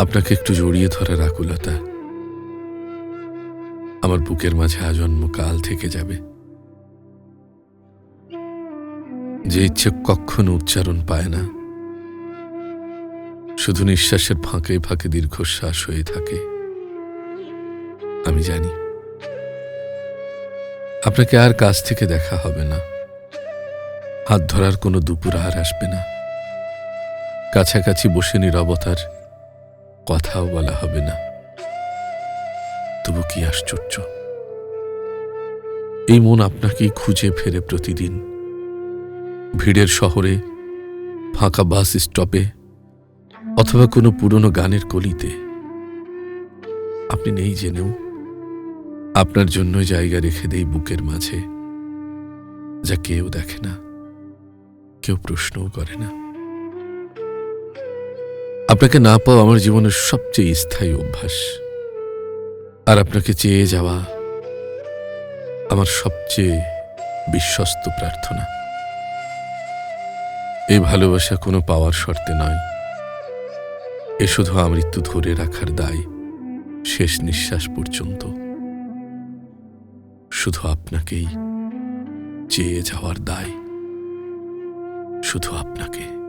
আপনাকে একটু জড়িয়ে ধরার আকুলতা আমার বুকের মাঝে আজন্ম কাল থেকে যাবে। যে ইচ্ছে কখনো উচ্চারণ পায় না। শুধু নিঃশ্বাসের ফাঁকে ফাঁকে দীর্ঘশ্বাস হয়ে থাকে। আমি জানি। আপনাকে আর কাছ থেকে দেখা হবে না। হাত ধরার কোনো দুপুর আর আসবে না। কাছাকাছি বসে নিরবতার কথাও বলা হবে না। তবু কি আশ্চর্য? এই মন আপনাকেই খুঁজে ফেরে প্রতিদিন। ভিড়ের শহরে, ফাঁকা বাস স্টপে, অথবা কোনো পুরনো গানের কলিতে। আপনি নেই জেনেও, আপনার জন্য জায়গা রেখে দেই বুকের মাঝে, যা কেউ দেখে না, কেউ প্রশ্নও করে না। আপনাকে না পাওয়া আমার জীবনের সবচেয়ে স্থায়ী অভ্যাস। আর আপনাকে চেয়ে যাওয়া আমার সবচেয়ে বিশ্বস্ত প্রার্থনা। এই ভালোবাসা কোনো পাওয়ার শর্তে নয়। এ শুধু আমৃত্যু ধরে রাখার দায় শেষ নিঃশ্বাস পর্যন্ত। শুধু আপনাকেই চেয়ে যাওয়ার দায়। শুধু আপনাকে।